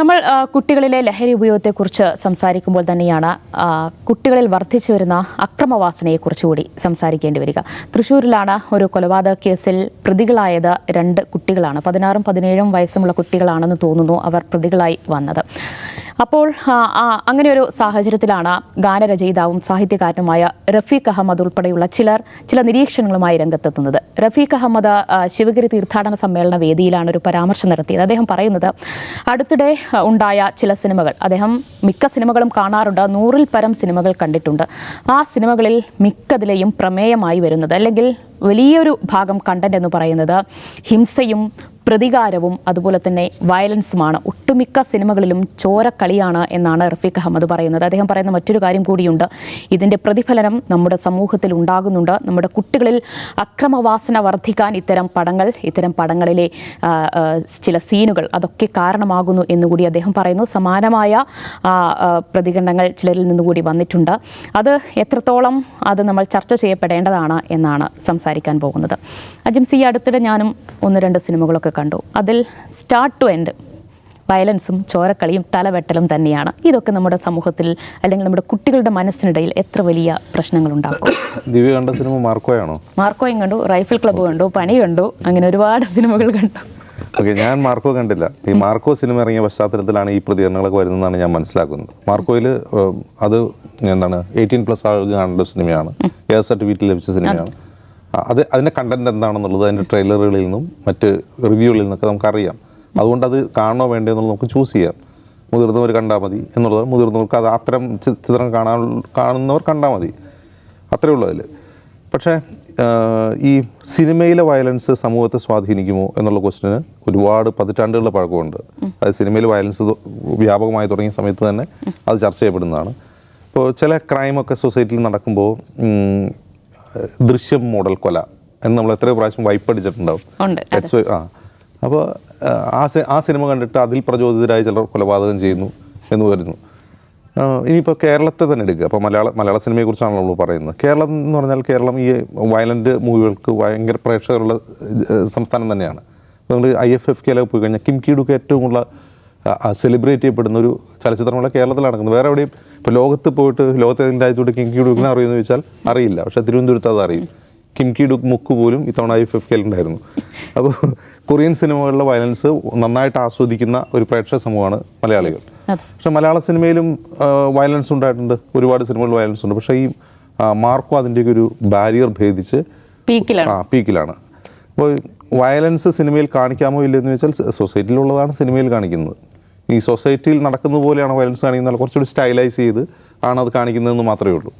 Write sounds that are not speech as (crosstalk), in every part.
നമ്മൾ കുട്ടികളിലെ ലഹരി ഉപയോഗത്തെക്കുറിച്ച് സംസാരിക്കുമ്പോൾ തന്നെയാണ് കുട്ടികളിൽ വർദ്ധിച്ചു വരുന്ന അക്രമവാസനയെക്കുറിച്ച് കൂടി സംസാരിക്കേണ്ടി വരിക. തൃശ്ശൂരിലാണ് ഒരു കൊലപാതക കേസിൽ പ്രതികളായത് രണ്ട് കുട്ടികളാണ്. പതിനാറും പതിനേഴും വയസ്സുമുള്ള കുട്ടികളാണെന്ന് തോന്നുന്നു അവർ പ്രതികളായി വന്നത്. അപ്പോൾ അങ്ങനെ ഒരു സാഹചര്യത്തിലാണ് ഗാനരചയിതാവും സാഹിത്യകാരനുമായ റഫീഖ് അഹമ്മദ് ഉൾപ്പെടെയുള്ള ചിലർ ചില നിരീക്ഷണങ്ങളുമായി രംഗത്തെത്തുന്നത്. റഫീഖ് അഹമ്മദ് ശിവഗിരി തീർത്ഥാടന സമ്മേളന വേദിയിലാണ് ഒരു പരാമർശം നടത്തിയത്. അദ്ദേഹം പറയുന്നത് അടുത്തിടെ ഉണ്ടായ ചില സിനിമകൾ അദ്ദേഹം മിക്ക സിനിമകളും കാണാറുണ്ട് നൂറിൽ പരം സിനിമകൾ കണ്ടിട്ടുണ്ട്. ആ സിനിമകളിൽ മിക്കതിലെയും പ്രമേയമായി വരുന്നത് അല്ലെങ്കിൽ വലിയൊരു ഭാഗം കണ്ടന്റ് എന്ന് പറയുന്നത് ഹിംസയും പ്രതികാരവും അതുപോലെ തന്നെ വയലൻസുമാണ് ഒട്ടുമിക്ക സിനിമകളിലും ചോരക്കളിയാണ് എന്നാണ് റഫീഖ് അഹമ്മദ് പറയുന്നത്. അദ്ദേഹം പറയുന്ന മറ്റൊരു കാര്യം കൂടിയുണ്ട്. ഇതിന്റെ പ്രതിഫലനം നമ്മുടെ സമൂഹത്തിൽ ഉണ്ടാകുന്നുണ്ട്. നമ്മുടെ കുട്ടികളിൽ അക്രമവാസന വർദ്ധിക്കാൻ ഇത്തരം പടങ്ങൾ ഇത്തരം പടങ്ങളിലെ ചില സീനുകൾ അതൊക്കെ കാരണമാകുന്നു എന്നുകൂടി അദ്ദേഹം പറയുന്നു. സമാനമായ പ്രതികരണങ്ങൾ ചിലരിൽ നിന്നുകൂടി വന്നിട്ടുണ്ട്. അത് എത്രത്തോളം അത് നമ്മൾ ചർച്ച ചെയ്യപ്പെടേണ്ടതാണ് എന്നാണ് സംസാരിക്കാൻ പോകുന്നത്. അജിംസി അടുത്തിടെ ഞാനും ഒന്ന് രണ്ട് സിനിമകളൊക്കെ കണ്ടു. അതിൽ സ്റ്റാർട്ട് ടു എൻഡ് വയലൻസും ചോരക്കളിയും തലവെട്ടലും തന്നെയാണ്. ഇതൊക്കെ നമ്മുടെ സമൂഹത്തിൽ അല്ലെങ്കിൽ നമ്മുടെ കുട്ടികളുടെ മനസ്സിനിടയിൽ എത്ര വലിയ പ്രശ്നങ്ങൾ ഉണ്ടാക്കും (coughs) ദിവ്യ കണ്ട സിനിമ മാർക്കോയാണോ? മാർക്കോയും കണ്ടു റൈഫിൾ ക്ലബ്ബ് കണ്ടു പണി കണ്ടു അങ്ങനെ ഒരുപാട് സിനിമകൾ കണ്ടു. ഓക്കെ ഞാൻ മാർക്കോ കണ്ടില്ല. ഈ മാർക്കോ സിനിമ ഇറങ്ങിയ പശ്ചാത്തലത്തിലാണ് ഈ പ്രതികരണങ്ങളൊക്കെ വരുന്നതെന്നാണ് ഞാൻ മനസ്സിലാക്കുന്നത്. മാർക്കോയിൽ അത് എന്താണ് എയ്റ്റീൻ പ്ലസ് ആളുകൾ കാണേണ്ട സിനിമയാണ് എയർ സർട്ടിഫിക്കറ്റ് ലഭിച്ച സിനിമയാണ്. അത് അതിന്റെ കണ്ടന്റ് എന്താണെന്നുള്ളത് അതിന്റെ ട്രെയിലറുകളിൽ നിന്നും മറ്റ് റിവ്യൂകളിൽ നിന്നൊക്കെ നമുക്കറിയാം. അതുകൊണ്ട് അത് കാണണോ വേണ്ടോ എന്നുള്ളത് നമുക്ക് ചൂസ് ചെയ്യാം. മുതിർന്നവർ കണ്ടാൽ മതി എന്നുള്ളത് മുതിർന്നവർക്ക് അത് അത്തരം ചിത്രം കാണാൻ കാണുന്നവർ കണ്ടാൽ മതി. അത്രേ ഉള്ളൂ അതിൽ പക്ഷേ ഈ സിനിമയിലെ വയലൻസ് സമൂഹത്തെ സ്വാധീനിക്കുമോ എന്നുള്ള ക്വസ്റ്റിന് ഒരുപാട് പതിറ്റാണ്ടുകളുടെ പഴക്കമുണ്ട്. അത് സിനിമയിൽ വയലൻസ് വ്യാപകമായി തുടങ്ങിയ സമയത്ത് തന്നെ അത് ചർച്ച ചെയ്യപ്പെടുന്നതാണ്. ഇപ്പോൾ ചില ക്രൈമൊക്കെ സൊസൈറ്റിയിൽ നടക്കുമ്പോൾ ദൃശ്യം മോഡൽ കൊല എന്ന് നമ്മൾ എത്രയോ പ്രാവശ്യം വൈപ്പടിച്ചിട്ടുണ്ടാവും ഉണ്ട് ആ. അപ്പോൾ ആ ആ സിനിമ കണ്ടിട്ട് അതിൽ പ്രചോദിതരായ ചിലർ കൊലപാതകം ചെയ്യുന്നു എന്ന് വരുന്നു. ഇനിയിപ്പോൾ കേരളത്തെ തന്നെ എടുക്കുക. അപ്പോൾ മലയാള മലയാള സിനിമയെക്കുറിച്ചാണല്ലോ നമ്മൾ പറയുന്നത്. കേരളം എന്ന് പറഞ്ഞാൽ കേരളം ഈ വയലന്റ് മൂവികൾക്ക് ഭയങ്കര പ്രേക്ഷകരുള്ള സംസ്ഥാനം തന്നെയാണ്. നിങ്ങൾ ഐ എഫ് എഫ് കെയിലൊക്കെ പോയി കഴിഞ്ഞാൽ കിം കീഡുക്ക് ഏറ്റവും കൂടുതൽ സെലിബ്രേറ്റ് ചെയ്യപ്പെടുന്ന ഒരു ചലച്ചിത്രമുള്ള കേരളത്തിൽ നടക്കുന്നത് വേറെ എവിടെയും ഇപ്പോൾ ലോകത്ത് പോയിട്ട് ലോകത്തെ ഏതെങ്കിലും രാജ്യത്തോട്ട് കിംകി ഡുക്കിനെ അറിയുമെന്ന് ചോദിച്ചാൽ അറിയില്ല. പക്ഷേ തിരുവനന്തപുരത്ത് അത് അറിയും. കിംകി ഡുക്ക് മുക്ക് പോലും ഇത്തവണ ഐ എഫ് ഉണ്ടായിരുന്നു. അപ്പോൾ കൊറിയൻ സിനിമകളിലെ വയലൻസ് നന്നായിട്ട് ആസ്വദിക്കുന്ന ഒരു പ്രേക്ഷക സമൂഹമാണ് മലയാളികൾ. പക്ഷേ മലയാള സിനിമയിലും വയലൻസ് ഉണ്ടായിട്ടുണ്ട്. ഒരുപാട് സിനിമകളിൽ വയലൻസ് ഉണ്ട്. പക്ഷേ ഈ മാർക്കും മാർക്കോ അതിന്റെയൊക്കെ ഒരു ബാരിയർ ഭേദിച്ച് പീക്കിലാണ്. ആ പീക്കിലാണ്. അപ്പോൾ വയലൻസ് സിനിമയിൽ കാണിക്കാമോ ഇല്ലെന്ന് ചോദിച്ചാൽ സൊസൈറ്റിയിലുള്ളതാണ് സിനിമയിൽ കാണിക്കുന്നത്. ഈ സൊസൈറ്റിയിൽ നടക്കുന്ന പോലെയാണ് വയലൻസ് കാണിക്കുന്നത്. കുറച്ചുകൂടി സ്റ്റൈലൈസ് ചെയ്ത് ആണ് അത് കാണിക്കുന്നതെന്ന് മാത്രമേ ഉള്ളൂ.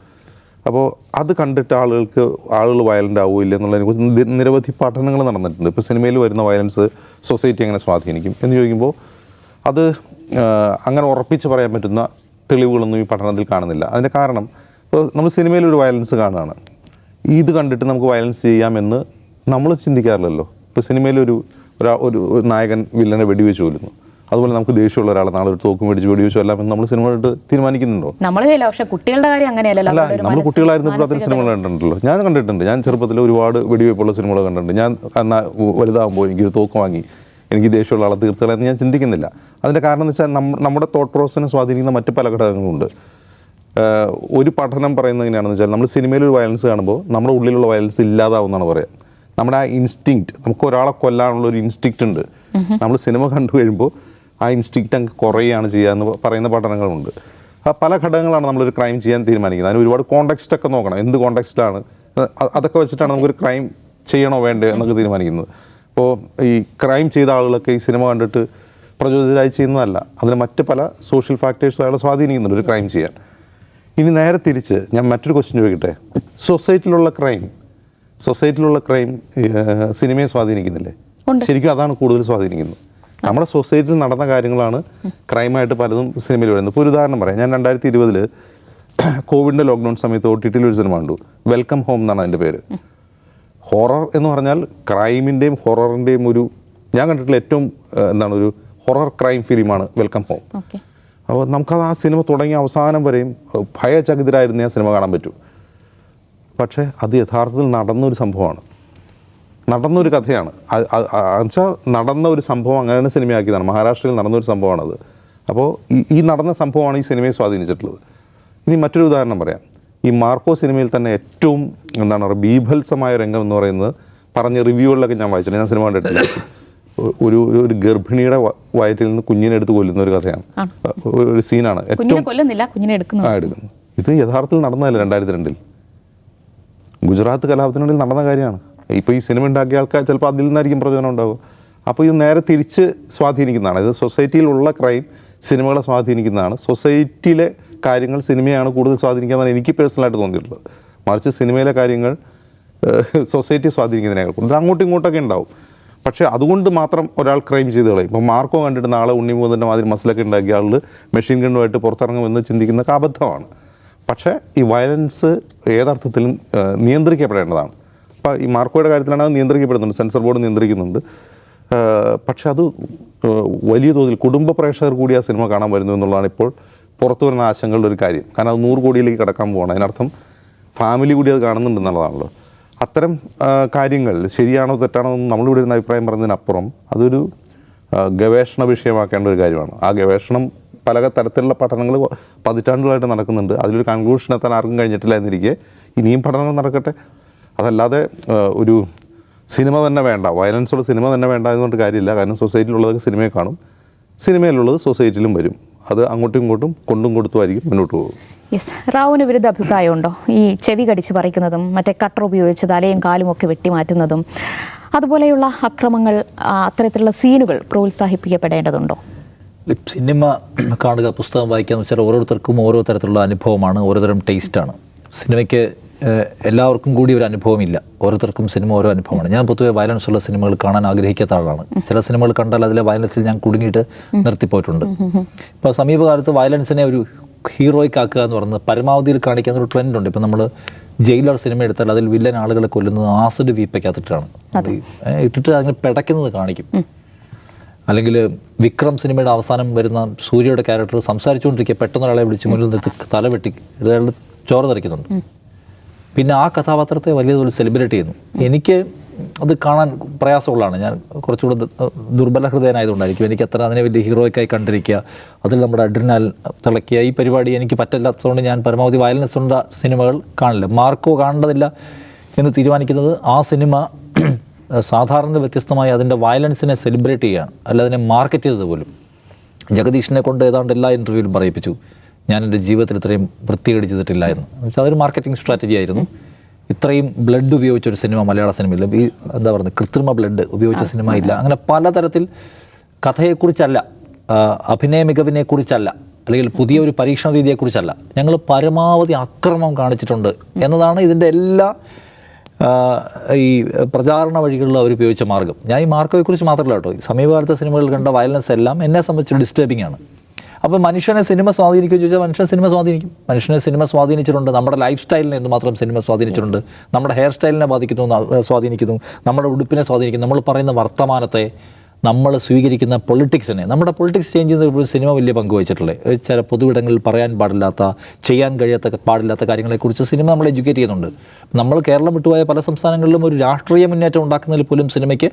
അപ്പോൾ അത് കണ്ടിട്ട് ആളുകൾക്ക് ആളുകൾ വയലന്റ് ആവില്ല എന്നുള്ളതിനെ എന്നുള്ളതിനെക്കുറിച്ച് നിരവധി പഠനങ്ങൾ നടന്നിട്ടുണ്ട്. ഇപ്പോൾ സിനിമയിൽ വരുന്ന വയലൻസ് സൊസൈറ്റി എങ്ങനെ സ്വാധീനിക്കും എന്ന് ചോദിക്കുമ്പോൾ അത് അങ്ങനെ ഉറപ്പിച്ച് പറയാൻ പറ്റുന്ന തെളിവുകളൊന്നും ഈ പഠനത്തിൽ കാണുന്നില്ല. അതിന്റെ കാരണം ഇപ്പോൾ നമ്മൾ സിനിമയിൽ ഒരു വയലൻസ് കാണുകയാണ്. ഇത് കണ്ടിട്ട് നമുക്ക് വയലൻസ് ചെയ്യാമെന്ന് നമ്മൾ ചിന്തിക്കാറില്ലല്ലോ. ഇപ്പോൾ ഒരു ഒരു നായകൻ വില്ലനെ വെടിവെച്ച് കൊല്ലുന്നു. അതുപോലെ നമുക്ക് ദേഷ്യമുള്ള ഒരാളെ നാളെ ഒരു തോക്കും മേടിച്ച് വെടിവെച്ച് എല്ലാം നമ്മൾ സിനിമ കണ്ടിട്ട് തീരുമാനിക്കുന്നുണ്ടോ നമ്മൾ പക്ഷെ കുട്ടികളുടെ കാര്യം അങ്ങനെയല്ലല്ലോ. അല്ല നമ്മൾ കുട്ടികളായിരുന്നപ്പോൾ അത്തരം സിനിമകൾ കണ്ടിട്ടുണ്ടല്ലോ. ഞാൻ കണ്ടിട്ടുണ്ട്. ഞാൻ ചെറുപ്പത്തിൽ ഒരുപാട് വെടിവെപ്പുള്ള സിനിമകൾ കണ്ടിട്ടുണ്ട്. ഞാൻ എന്നാൽ വലുതാകുമ്പോൾ എനിക്കൊരു തോക്ക് വാങ്ങി. എനിക്ക് ദേഷ്യമുള്ള ആളെ തീർത്തകളെന്ന് ഞാൻ ചിന്തിക്കുന്നില്ല. അതിന്റെ കാരണം എന്ന് വെച്ചാൽ നമ്മ- നമ്മുടെ തോട്ട് പ്രോസസ്സിനെ സ്വാധീനിക്കുന്ന മറ്റ് പല ഘടകങ്ങളുണ്ട്. ഉണ്ട് ഒരു പഠനം പറയുന്നത് എങ്ങനെയാണെന്ന് വെച്ചാൽ നമ്മൾ സിനിമയിൽ ഒരു വയലൻസ് കാണുമ്പോൾ നമ്മുടെ ഉള്ളിലുള്ള വയലൻസ് ഇല്ലാതാവുമെന്നാണ് പറയുക നമ്മുടെ ആ ഇൻസ്റ്റിങ്ക്റ്റ് നമുക്ക് ഒരാളെ കൊല്ലാനുള്ള ഒരു ഇൻസ്റ്റിങ്ക്റ്റ് ഉണ്ട്. നമ്മൾ സിനിമ കണ്ടു കഴിയുമ്പോൾ ആ ഇൻസ്റ്റിക്റ്റ് അങ്ങ് കുറയുകയാണ് ചെയ്യുക എന്ന് പറയുന്ന പഠനങ്ങളുണ്ട് ആ പല ഘടകങ്ങളാണ് നമ്മളൊരു ക്രൈം ചെയ്യാൻ തീരുമാനിക്കുന്നത്. അതിന് ഒരുപാട് കോണ്ടെക്സ്റ്റ് ഒക്കെ നോക്കണം. എന്ത് കോണ്ടെക്സ്റ്റിലാണ് അതൊക്കെ വെച്ചിട്ടാണ് നമുക്കൊരു ക്രൈം ചെയ്യണോ വേണ്ടേ എന്നൊക്കെ തീരുമാനിക്കുന്നത്. അപ്പോൾ ഈ ക്രൈം ചെയ്ത ആളുകളൊക്കെ ഈ സിനിമ കണ്ടിട്ട് പ്രചോദിതരായി ചെയ്യുന്നതല്ല. അതിന് മറ്റ് പല സോഷ്യൽ ഫാക്ടേഴ്സും അയാളെ സ്വാധീനിക്കുന്നുണ്ട് ഒരു ക്രൈം ചെയ്യാൻ. ഇനി നേരെ തിരിച്ച് ഞാൻ മറ്റൊരു ക്വസ്റ്റ്യൻ ചോദിക്കട്ടെ? സൊസൈറ്റിയിലുള്ള ക്രൈം സൊസൈറ്റിയിലുള്ള ക്രൈം സിനിമയെ സ്വാധീനിക്കുന്നില്ലേ. ശരിക്കും അതാണ് കൂടുതൽ സ്വാധീനിക്കുന്നത്. നമ്മുടെ സൊസൈറ്റിയിൽ നടന്ന കാര്യങ്ങളാണ് ക്രൈമായിട്ട് പലതും സിനിമയിൽ വരുന്നത്. ഇപ്പോൾ ഒരു ഉദാഹരണം പറയാം. ഞാൻ രണ്ടായിരത്തി ഇരുപതിൽ കോവിഡിന്റെ ലോക്ക്ഡൗൺ സമയത്ത് ഒ ടി ടിയിൽ ഒരു സിനിമ കണ്ടു. വെൽക്കം ഹോം എന്നാണ് അതിന്റെ പേര്. ഹൊറർ എന്ന് പറഞ്ഞാൽ ക്രൈമിന്റെയും ഹൊററിന്റെയും ഒരു ഞാൻ കണ്ടിട്ടുള്ള ഏറ്റവും എന്താണ് ഒരു ഹൊറർ ക്രൈം ഫിലിമാണ് വെൽക്കം ഹോം. അപ്പോൾ നമുക്കത് ആ സിനിമ തുടങ്ങിയ അവസാനം വരെയും ഭയചകിതരായിരുന്നേ ആ സിനിമ കാണാൻ പറ്റൂ. പക്ഷേ അത് യഥാർത്ഥത്തിൽ നടന്നൊരു സംഭവമാണ്. നടന്നൊരു കഥയാണ്. എന്നുവെച്ചാൽ നടന്ന ഒരു സംഭവം അങ്ങനെ സിനിമയാക്കിയതാണ്. മഹാരാഷ്ട്രയിൽ നടന്നൊരു സംഭവമാണത്. അപ്പോൾ ഈ ഈ നടന്ന സംഭവമാണ് ഈ സിനിമയെ സ്വാധീനിച്ചിട്ടുള്ളത്. ഇനി മറ്റൊരു ഉദാഹരണം പറയാം. ഈ മാർക്കോ സിനിമയിൽ തന്നെ ഏറ്റവും എന്താണ് പറയുക ബീഭത്സമായ രംഗം എന്ന് പറയുന്നത് പറഞ്ഞ റിവ്യൂകളിലൊക്കെ ഞാൻ വായിച്ചിട്ടുണ്ട്. ഞാൻ സിനിമ കണ്ടിട്ടില്ല. ഒരു ഒരു- ഗർഭിണിയുടെ വയറ്റിൽ നിന്ന് കുഞ്ഞിനെ എടുത്ത് കൊല്ലുന്ന ഒരു കഥയാണ്. ഒരു- സീനാണ്. ഏറ്റവും കുഞ്ഞിനെ കൊല്ലുന്നില്ല കുഞ്ഞിനെ എടുക്കുന്നു. ആ ഇത് യഥാർത്ഥത്തിൽ നടന്നതല്ല രണ്ടായിരത്തി രണ്ടിൽ. ഗുജറാത്ത് കലാപത്തിനുള്ളിൽ നടന്ന കാര്യമാണ്. ഇപ്പോൾ ഈ സിനിമ ഉണ്ടാക്കിയ ആൾക്കാർ ചിലപ്പോൾ അതിൽ നിന്നായിരിക്കും പ്രചോദനം ഉണ്ടാവുക. അപ്പോൾ ഇത് നേരെ തിരിച്ച് സ്വാധീനിക്കുന്നതാണ്. ഇത് സൊസൈറ്റിയിലുള്ള ക്രൈം സിനിമകളെ സ്വാധീനിക്കുന്നതാണ്. സൊസൈറ്റിയിലെ കാര്യങ്ങൾ സിനിമയാണ് കൂടുതൽ സ്വാധീനിക്കുന്നതാണ് എനിക്ക് പേഴ്സണലായിട്ട് തോന്നിയിട്ടുള്ളത്. മറിച്ച് സിനിമയിലെ കാര്യങ്ങൾ സൊസൈറ്റി സ്വാധീനിക്കുന്നതിനേക്കാൾ കൂടുതൽ. അങ്ങോട്ടും ഇങ്ങോട്ടൊക്കെ ഉണ്ടാവും. പക്ഷേ അതുകൊണ്ട് മാത്രം ഒരാൾ ക്രൈം ചെയ്ത് കളയും. ഇപ്പോൾ മാർക്കോ കണ്ടിട്ട് നാളെ ഉണ്ണിമുഖത്തിന്റെ മാതിരി മസിലൊക്കെ ഉണ്ടാക്കിയ ആൾ മെഷീൻ ഗണ്ണുമായിട്ട് പുറത്തിറങ്ങുമെന്ന് ചിന്തിക്കുന്നതൊക്കെ അബദ്ധമാണ്. പക്ഷേ ഈ വയലൻസ് ഏതർത്ഥത്തിലും നിയന്ത്രിക്കപ്പെടേണ്ടതാണ്. അപ്പോൾ ഈ മാർക്കോയുടെ കാര്യത്തിലാണ് അത് നിയന്ത്രിക്കപ്പെടുന്നുണ്ട് സെൻസർ ബോർഡ് നിയന്ത്രിക്കുന്നുണ്ട്. പക്ഷെ അത് വലിയ തോതിൽ കുടുംബ പ്രേക്ഷകർ കൂടി ആ സിനിമ കാണാൻ വരുന്നു എന്നുള്ളതാണ് ഇപ്പോൾ പുറത്തു വരുന്ന ആശങ്കകളുടെ ഒരു കാര്യം. കാരണം അത് നൂറ് കോടിയിലേക്ക് കിടക്കാൻ പോകണം അതിനർത്ഥം ഫാമിലി കൂടി അത് കാണുന്നുണ്ട് എന്നുള്ളതാണല്ലോ. അത്തരം കാര്യങ്ങൾ ശരിയാണോ തെറ്റാണോ എന്ന് നമ്മളിവിടെ ഇരുന്ന അഭിപ്രായം പറഞ്ഞതിനപ്പുറം അതൊരു ഗവേഷണ വിഷയമാക്കേണ്ട ഒരു കാര്യമാണ്. ആ ഗവേഷണം പല തരത്തിലുള്ള പഠനങ്ങൾ പതിറ്റാണ്ടുകളായിട്ട് നടക്കുന്നുണ്ട്. അതിലൊരു കൺക്ലൂഷൻ എത്താൻ ആർക്കും കഴിഞ്ഞിട്ടില്ല എന്നിരിക്കെ ഇനിയും പഠനങ്ങൾ നടക്കട്ടെ? അതല്ലാതെ ഒരു സിനിമ തന്നെ വേണ്ട. വയലൻസുള്ള സിനിമ തന്നെ വേണ്ട എന്നുകൊണ്ട് കാര്യമില്ല. കാരണം സൊസൈറ്റിയിലുള്ളതൊക്കെ സിനിമയെ കാണും. സിനിമയിലുള്ളത് സൊസൈറ്റിയിലും വരും. അത് അങ്ങോട്ടും ഇങ്ങോട്ടും കൊണ്ടും കൊടുത്തുമായിരിക്കും മുന്നോട്ട് പോകും. യെസ് റാവുവിന് വിരുദ്ധ അഭിപ്രായമുണ്ടോ? ഈ ചെവി കടിച്ച് പറിക്കുന്നതും മറ്റേ കട്ടർ ഉപയോഗിച്ച് തലയും കാലും ഒക്കെ വെട്ടിമാറ്റുന്നതും അതുപോലെയുള്ള അക്രമങ്ങൾ അത്തരത്തിലുള്ള സീനുകൾ പ്രോത്സാഹിപ്പിക്കപ്പെടേണ്ടതുണ്ടോ? സിനിമ കാണുക പുസ്തകം വായിക്കുക എന്ന് വെച്ചാൽ ഓരോരുത്തർക്കും ഓരോ തരത്തിലുള്ള അനുഭവമാണ് ഓരോ തരം ടേസ്റ്റാണ് സിനിമയ്ക്ക് എല്ലാവർക്കും കൂടി ഒരു അനുഭവമില്ല. ഓരോരുത്തർക്കും സിനിമ ഓരോ അനുഭവമാണ്. ഞാൻ പൊതുവേ വയലൻസ് ഉള്ള സിനിമകൾ കാണാൻ ആഗ്രഹിക്കാത്ത ആളാണ്. ചില സിനിമകൾ കണ്ടാൽ അതിലെ വയലൻസിൽ ഞാൻ കുടുങ്ങിയിട്ട് നിർത്തിപ്പോയിട്ടുണ്ട്. ഇപ്പോൾ സമീപകാലത്ത് വയലൻസിനെ ഒരു ഹീറോയ്ക്ക് ആക്കുക എന്ന് പറയുന്നത് പരമാവധിയിൽ കാണിക്കുന്ന ഒരു ട്രെൻഡ് ഉണ്ട്. ഇപ്പം നമ്മൾ ജയിലർ സിനിമ എടുത്താൽ അതിൽ വില്ലൻ ആളുകളെ കൊല്ലുന്നത് ആസിഡ് വീപ്പയ്ക്കകത്തിട്ടാണ്. ഇട്ടിട്ട് അങ്ങനെ പിടയ്ക്കുന്നത് കാണിക്കും. അല്ലെങ്കിൽ വിക്രം സിനിമയുടെ അവസാനം വരുന്ന സൂര്യയുടെ ക്യാരക്ടർ സംസാരിച്ചുകൊണ്ടിരിക്കുക. പെട്ടെന്ന് ഒരാളെ വിളിച്ച് മുന്നിൽ നിർത്തി തല വെട്ടി ചോര തെറിക്കുന്നുണ്ട്. പിന്നെ ആ കഥാപാത്രത്തെ വലിയ തോതിൽ സെലിബ്രേറ്റ് ചെയ്യുന്നു എനിക്ക് അത് കാണാൻ പ്രയാസമുള്ളതാണ്. ഞാൻ കുറച്ചുകൂടെ ദുർബല ഹൃദയനായതുകൊണ്ടായിരിക്കും. എനിക്ക് അത്ര അതിനെ വലിയ ഹീറോയ്ക്കായി കണ്ടിരിക്കുക. അതിൽ നമ്മുടെ അഡ്രിനാൽ തിളക്കിയ ഈ പരിപാടി എനിക്ക് പറ്റില്ലാത്തതുകൊണ്ട് ഞാൻ പരമാവധി വയലൻസ് ഉള്ള സിനിമകൾ കാണില്ല. മാർക്കോ കാണേണ്ടതില്ല എന്ന് തീരുമാനിക്കുന്നത് ആ സിനിമ (clears throat) സാധാരണ വ്യത്യസ്തമായി അതിന്റെ വയലൻസിനെ സെലിബ്രേറ്റ് ചെയ്യുകയാണ്. അല്ല അതിനെ മാർക്കറ്റ് ചെയ്തത് പോലും. ജഗദീഷിനെ കൊണ്ട് ഏതാണ്ട് എല്ലാ ഇന്റർവ്യൂവിലും പറയിപ്പിച്ചു. ഞാൻ എന്റെ ജീവിതത്തിൽ ഇത്രയും വൃത്തികേട് ചെയ്തിട്ടില്ല എന്ന്. വെച്ചാൽ അതൊരു മാർക്കറ്റിംഗ് സ്ട്രാറ്റജി ആയിരുന്നു. ഇത്രയും ബ്ലഡ് ഉപയോഗിച്ച ഒരു സിനിമ മലയാള സിനിമയിൽ ഈ എന്താ പറയുന്നത്? കൃത്രിമ ബ്ലഡ് ഉപയോഗിച്ച സിനിമ ഇല്ല. അങ്ങനെ പലതരത്തിൽ കഥയെക്കുറിച്ചല്ല അഭിനയ മികവിനെക്കുറിച്ചല്ല അല്ലെങ്കിൽ പുതിയ ഒരു പരീക്ഷണ രീതിയെക്കുറിച്ചല്ല ഞങ്ങൾ പരമാവധി അക്രമം കാണിച്ചിട്ടുണ്ട് എന്നതാണ് ഇതിന്റെ എല്ലാ ഈ പ്രചാരണ വഴികളിൽ അവർ ഉപയോഗിച്ച മാർഗം. ഞാൻ ഈ മാർഗത്തെക്കുറിച്ച് മാത്രമല്ല കേട്ടോ. സമീപകാലത്തെ സിനിമകളിൽ കണ്ട വയലൻസ് എല്ലാം എന്നെ സംബന്ധിച്ച് ഡിസ്റ്റർബിംഗ് ആണ്. അപ്പോൾ മനുഷ്യനെ സിനിമ സ്വാധീനിക്കുമെന്ന് ചോദിച്ചാൽ മനുഷ്യനെ സിനിമ സ്വാധീനിക്കും. മനുഷ്യനെ സിനിമ സ്വാധീനിച്ചിട്ടുണ്ട്. നമ്മുടെ ലൈഫ് സ്റ്റൈലിനെ എന്തുമാത്രം സിനിമ സ്വാധീനിച്ചിട്ടുണ്ട്. നമ്മുടെ ഹെയർ സ്റ്റൈലിനെ ബാധിക്കുന്നു സ്വാധീനിക്കുന്നു. നമ്മുടെ ഉടുപ്പിനെ സ്വാധീനിക്കുന്നു. നമ്മൾ പറയുന്ന വർത്തമാനത്തെ നമ്മൾ സ്വീകരിക്കുന്ന പൊളിറ്റിക്സിനെ നമ്മുടെ പൊളിറ്റിക്സ് ചേഞ്ച് ചെയ്യുന്ന സിനിമ വലിയ പങ്ക് വഹിച്ചിട്ടുള്ളത്. ചില പൊതുവിടങ്ങളിൽ പറയാൻ പാടില്ലാത്ത ചെയ്യാൻ കഴിയാത്ത പാടില്ലാത്ത കാര്യങ്ങളെക്കുറിച്ച് സിനിമ നമ്മൾ എഡ്യൂക്കേറ്റ് ചെയ്യുന്നുണ്ട്. നമ്മൾ കേരളം വിട്ടുപോയ പല സംസ്ഥാനങ്ങളിലും ഒരു രാഷ്ട്രീയ മുന്നേറ്റം ഉണ്ടാക്കുന്നതിൽ പോലും സിനിമയ്ക്ക്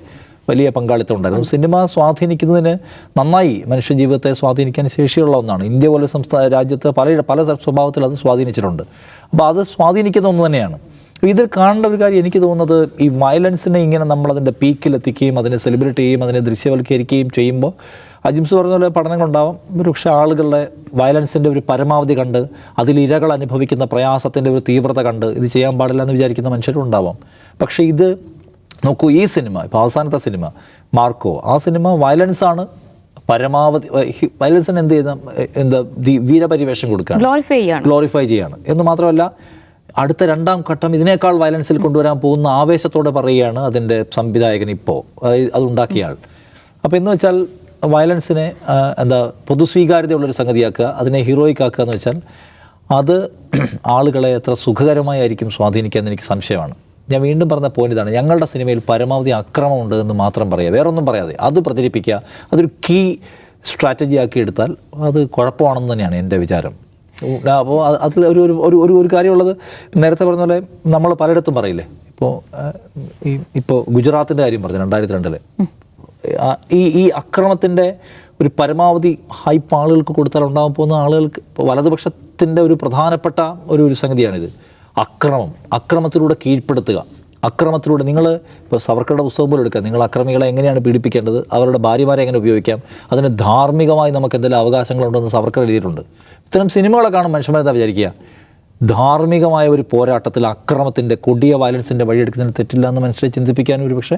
വലിയ പങ്കാളിത്തം ഉണ്ടായിരുന്നു. സിനിമ സ്വാധീനിക്കുന്നതിന് നന്നായി മനുഷ്യ ജീവിതത്തെ സ്വാധീനിക്കാൻ ശേഷിയുള്ള ഒന്നാണ്. ഇന്ത്യ പോലെ സംസ്ഥാന രാജ്യത്ത് പല പല സ്വഭാവത്തിൽ അത് സ്വാധീനിച്ചിട്ടുണ്ട്. അപ്പോൾ അത് സ്വാധീനിക്കുന്ന ഒന്ന് തന്നെയാണ്. ഇതിൽ കാണേണ്ട ഒരു കാര്യം എനിക്ക് തോന്നുന്നത് ഈ വയലൻസിനെ ഇങ്ങനെ നമ്മൾ അതിന്റെ പീക്കിലെത്തിക്കുകയും അതിനെ സെലിബ്രേറ്റ് ചെയ്യുകയും അതിനെ ദൃശ്യവൽക്കരിക്കുകയും ചെയ്യുമ്പോൾ അജിംസ് പറഞ്ഞ പോലെ പഠനങ്ങളുണ്ടാവും. ഒരുപക്ഷെ ആളുകളുടെ വയലൻസിന്റെ ഒരു പരമാവധി കണ്ട് അതിൽ ഇരകൾ അനുഭവിക്കുന്ന പ്രയാസത്തിന്റെ ഒരു തീവ്രത കണ്ട് ഇത് ചെയ്യാൻ പാടില്ല എന്ന് വിചാരിക്കുന്ന മനുഷ്യരും ഉണ്ടാവാം പക്ഷേ ഇത് നോക്കൂ ഈ സിനിമ ഇപ്പോൾ അവസാനത്തെ സിനിമ മാർക്കോ ആ സിനിമ വയലൻസാണ് പരമാവധി വയലൻസിന് എന്ത് ചെയ്യുന്ന എന്താ വീരപരിവേഷം കൊടുക്കുകയാണ്. ഗ്ലോറിഫൈ ചെയ്യാണ്. എന്ന് മാത്രമല്ല അടുത്ത രണ്ടാം ഘട്ടം ഇതിനേക്കാൾ വയലൻസിൽ കൊണ്ടുവരാൻ പോകുന്ന ആവേശത്തോടെ പറയുകയാണ് അതിന്റെ സംവിധായകൻ ഇപ്പോൾ അത് ഉണ്ടാക്കിയ ആൾ. അപ്പോൾ എന്ന് വെച്ചാൽ വയലൻസിനെ എന്താ പൊതുസ്വീകാര്യതയുള്ളൊരു സംഗതിയാക്കുക അതിനെ ഹീറോയിക് ആക്കുക എന്ന് വെച്ചാൽ അത് (clears throat) ആളുകളെ എത്ര സുഖകരമായിരിക്കും സ്വാധീനിക്കുക എന്ന് എനിക്ക് സംശയമാണ്. ഞാൻ വീണ്ടും പറഞ്ഞ പോയിന്റ് ഇതാണ്. ഞങ്ങളുടെ സിനിമയിൽ പരമാവധി അക്രമമുണ്ട് എന്ന് മാത്രം പറയുക വേറൊന്നും പറയാതെ. അത് പ്രചരിപ്പിക്കുക അതൊരു കീ സ്ട്രാറ്റജി ആക്കി എടുത്താൽ അത് കുഴപ്പമാണെന്ന് തന്നെയാണ് എന്റെ വിചാരം. അപ്പോൾ അതിൽ ഒരു ഒരു ഒരു ഒരു കാര്യമുള്ളത് നേരത്തെ പറഞ്ഞ പോലെ നമ്മൾ പലയിടത്തും പറയില്ലേ? ഇപ്പോൾ ഈ ഇപ്പോൾ ഗുജറാത്തിന്റെ കാര്യം പറഞ്ഞു രണ്ടായിരത്തി രണ്ടിൽ ഈ ഈ അക്രമത്തിന്റെ ഒരു പരമാവധി ഹൈപ്പ് ആളുകൾക്ക് കൊടുത്താൽ ഉണ്ടാകാൻ പോകുന്ന ആളുകൾക്ക് വലതുപക്ഷത്തിന്റെ ഒരു പ്രധാനപ്പെട്ട ഒരു ഒരു സംഗതിയാണിത്. അക്രമം അക്രമത്തിലൂടെ കീഴ്പ്പെടുത്തുക. അക്രമത്തിലൂടെ നിങ്ങൾ ഇപ്പോൾ സവർക്കറുടെ പുസ്തകം പോലും എടുക്കുക. നിങ്ങൾ അക്രമികളെ എങ്ങനെയാണ് പീഡിപ്പിക്കേണ്ടത്? അവരുടെ ഭാര്യമാരെ എങ്ങനെ ഉപയോഗിക്കാം? അതിന് ധാർമ്മികമായി നമുക്ക് എന്തെങ്കിലും അവകാശങ്ങളുണ്ടെന്ന് സവർക്കർ എഴുതിയിട്ടുണ്ട്. ഇത്തരം സിനിമകളെ കാണും മനുഷ്യന്മാരെന്താ വിചാരിക്കുക? ധാർമ്മികമായ ഒരു പോരാട്ടത്തിൽ അക്രമത്തിന്റെ കൊടിയ വയലൻസിന്റെ വഴിയെടുക്കുന്നതിന് തെറ്റില്ല എന്ന് മനുഷ്യരെ ചിന്തിപ്പിക്കാനും ഒരു പക്ഷേ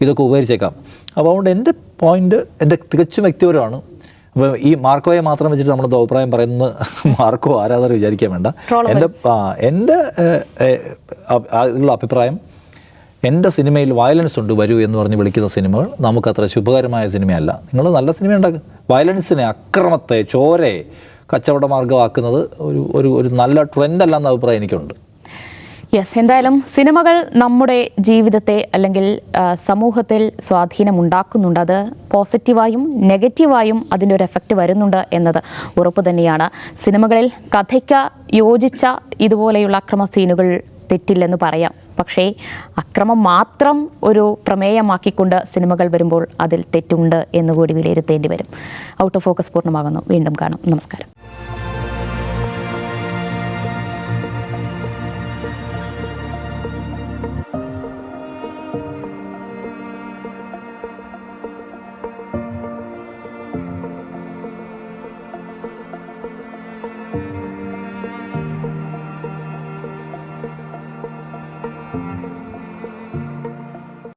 ഇതൊക്കെ ഉപകരിച്ചേക്കാം. അപ്പോൾ അതുകൊണ്ട് എന്റെ പോയിന്റ് എന്റെ തികച്ചും വ്യക്തിപരമാണ് അപ്പോൾ ഈ മാർക്കോയെ മാത്രം വെച്ചിട്ട് നമ്മളത് അഭിപ്രായം പറയുന്നത് (laughs) മാർക്കോ ആരാധന വിചാരിക്കാൻ വേണ്ട. എന്റെ എന്റെ ഉള്ള അഭിപ്രായം എന്റെ സിനിമയിൽ വയലൻസ് ഉണ്ട് വരൂ എന്ന് പറഞ്ഞ് വിളിക്കുന്ന സിനിമകൾ നമുക്കത്ര ശുഭകരമായ സിനിമയല്ല. നിങ്ങൾ നല്ല സിനിമ ഉണ്ടാക്കുക വയലൻസിനെ അക്രമത്തെ ചോരയെ കച്ചവട മാർഗമാക്കുന്നത് ഒരു ഒരു ഒരു നല്ല ട്രെൻഡല്ല എന്ന അഭിപ്രായം എനിക്കുണ്ട്. യെസ് എന്തായാലും സിനിമകൾ നമ്മുടെ ജീവിതത്തെ അല്ലെങ്കിൽ സമൂഹത്തിൽ സ്വാധീനം ഉണ്ടാക്കുന്നുണ്ട് അത് പോസിറ്റീവായും നെഗറ്റീവായും അതിന്റെ ഒരു എഫക്റ്റ് വരുന്നുണ്ട് എന്നത് ഉറപ്പ് തന്നെയാണ്. സിനിമകളിൽ കഥയ്ക്ക് യോജിച്ച ഇതുപോലെയുള്ള അക്രമ സീനുകൾ തെറ്റില്ലെന്ന് പറയാം. പക്ഷേ അക്രമം മാത്രം ഒരു പ്രമേയമാക്കിക്കൊണ്ട് സിനിമകൾ വരുമ്പോൾ അതിൽ തെറ്റുണ്ട് എന്നുകൂടി വിലയിരുത്തേണ്ടി വരും. ഔട്ട് ഓഫ് ഫോക്കസ് പൂർണമാകുന്നു. വീണ്ടും കാണാം. നമസ്കാരം.